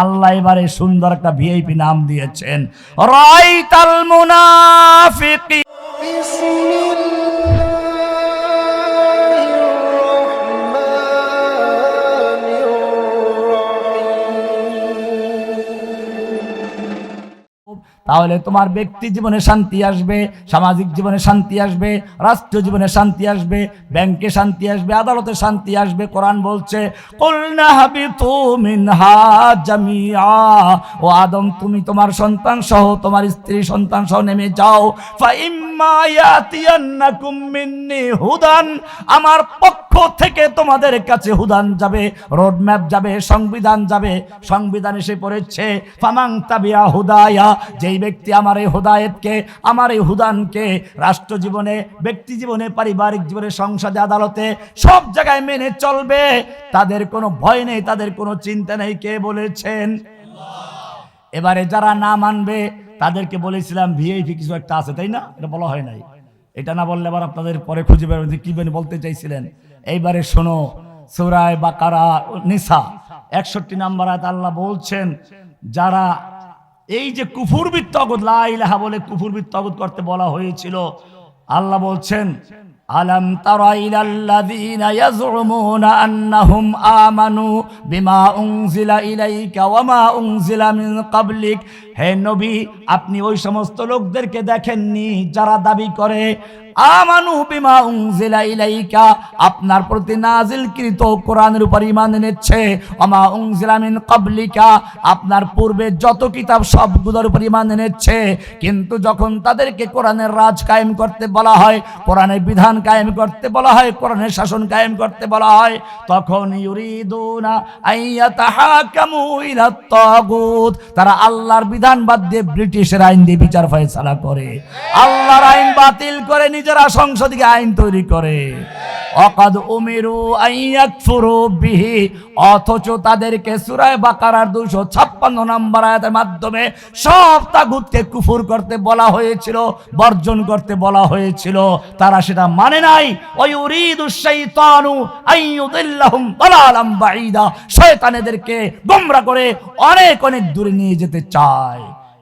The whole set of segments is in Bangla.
আল্লাহ এবারে সুন্দর একটা ভিআইপি নাম দিয়েছেন। রাইতাল মুনাফিকি। তাহলে তোমার ব্যক্তি জীবনে শান্তি আসবে, সামাজিক জীবনে শান্তি আসবে, রাষ্ট্রীয় জীবনে শান্তি আসবে, ব্যাংকে শান্তি আসবে, আদালতে শান্তি আসবে, কোরআন বলছে ও আদম, তুমি তোমার সন্তান সহ, তোমার স্ত্রী সন্তান সহ নেমে যাও। হুদান। আমার পক্ষ থেকে তোমাদের কাছে হুদান যাবে রোড ম্যাপ যাবে, সংবিধান যাবে। সংবিধান এসে পড়েছে ফামাং তাবিয়া হুদায়া। যেই ব্যক্তি আমার এই হুদায়েতকে, আমার এই হুদানকে রাষ্ট্র জীবনে ব্যক্তি জীবনে, পারিবারিক জীবনে, সংসদে, আদালতে, সব জায়গায় মেনে চলবে। তাদের কোনো ভয় নেই, তাদের কোনো চিন্তা নেই, কে বলেছেন? এবারে যারা না মানবে, তাদেরকে বলেছিলাম, ভিআইপি কিছু একটা আছে, তাই না? এটা বলা হয় নাই। এটা না বললে আবার আপনাদের পরে খুঁজে বেরোবে যে কি বলতে চাইছিলেন? এইবারে শোনো, সুরায় বাকারা নিসা, একষট্টি নাম্বার আয়াত আল্লাহ বলছেন, যারা এই যে কুফুরবির তগত লাইলাহা বলে কুফুরবির তগত করতে বলা হয়েছিল। আল্লাহ বলছেন, আলম তারা ইলাল্লাযীনা ইয়াজউমুনা আন্নাহুম আমানু বিমা উনজিলা ইলাইকা ওয়া মা উনজিলা মিন ক্বাবলিক। হে নবী, আপনি ওই সমস্ত লোকদেরকে দেখেননি যারা দাবি করে আমানু বিমা উনজিলা ইলাইকা, আপনার প্রতি নাজিলকৃত কোরআনের উপর ঈমান এনেছে। ওমা উনজিলা মিন ক্বাবলিকা, আপনার পূর্বে যত কিতাব সবগুলোর উপর ঈমান এনেছে। কিন্তু যখন তাদেরকে কোরআনের রাজ কায়েম করতে বলা হয়, কোরআনের বিধান কায়েম করতে বলা হয়, কোরআনের শাসন কায়েম করতে বলা হয়, তখন ইউরিদুনা আইয়াতাহাকামু ইলা তাগুত তারা আল্লাহর বিধান বাদ দিয়ে ব্রিটিশের আইন দিয়ে বিচার ফয়সালা করে। আল্লাহর আইন বাতিল করে নিজেরা সংসদকে আইন তৈরি করে। অকাদ উমিরু আইয়াকফুরু বিহি, অথচ তাদেরকে সূরায়ে বাকারার 256 নম্বর আয়াতের মাধ্যমে সব তাগুতকে কুফর করতে বলা হয়েছিল, বর্জন করতে বলা হয়েছিল। তারা সেটা মানে নাই। ওই ইউরিদু শাইতানু আইয়ুদিল্লাহুম দালালাম বাঈদা। শয়তান এদেরকে গোমরা করে অনেক অনেক দূরে নিয়ে যেতে চায়।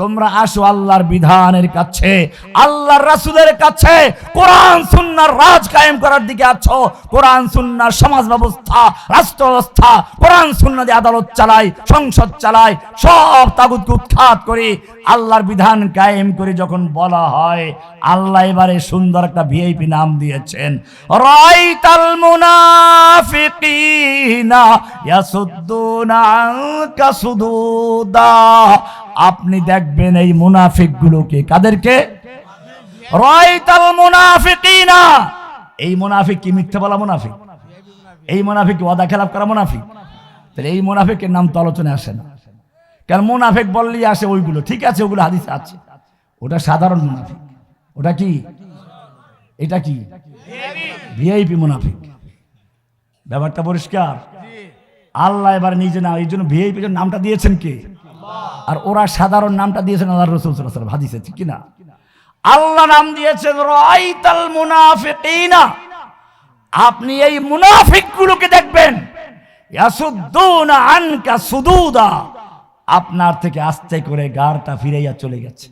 তোমরা আসো আল্লাহর বিধানের কাছে, আল্লাহর রাসূলের কাছে, কোরআন সুন্নাহর রাজ কায়েম করার দিকে আছো, কোরআন সুন্নাহর সমাজ ব্যবস্থা, রাষ্ট্র ব্যবস্থা, কোরআন, সুন্নাহ দিয়ে আদালত চালাই, সংসদ চালাই, সব তাগুতকে উৎখাত করে, আল্লাহর বিধান কায়েম করে যখন বলা হয়, আল্লাহ এবারে সুন্দর একটা ভিআইপি নাম দিয়েছেন, রাইতাল মুনাফিকিনা ইয়াসুদ্দুনা আনকা সুদুদা আপনি দেখবেন এই মুনাফিক গুলোকে কাদেরকে? রাইতাল মুনাফিকিনা। এই মুনাফিক কি মিথ্যে বলা মুনাফিক? এই মুনাফিক ওয়াদা খেলাপ করা মুনাফিক? তাহলে এই মুনাফিকের নাম তো আলোচনায় আসে না। কারণ মুনাফিক বললেই আসে ওইগুলো। ঠিক আছে, ওগুলো হাদিসে আছে। ওটা সাধারণ মুনাফিক। ওটা কি? এটা কি? ভিআইপি মুনাফিক। ব্যাপারটা পরিষ্কার? আল্লাহ এবার নিজে না এই জন্য ভিআইপি নামটা দিয়েছেন কে? আর ওরা সাধারণ নামটা দিয়েছেন আল্লাহ রসুল হাদিস আছে হাদিসে ঠিক কি না আল্লাহ নাম দিয়েছেন, রাইতাল মুনাফিকিনা। আপনি এই মুনাফিক গুলোকে দেখবেন আনকা সুদুদা। আপনার থেকে আস্তে করে গাড়টা ফিরাইয়া চলে গেছে।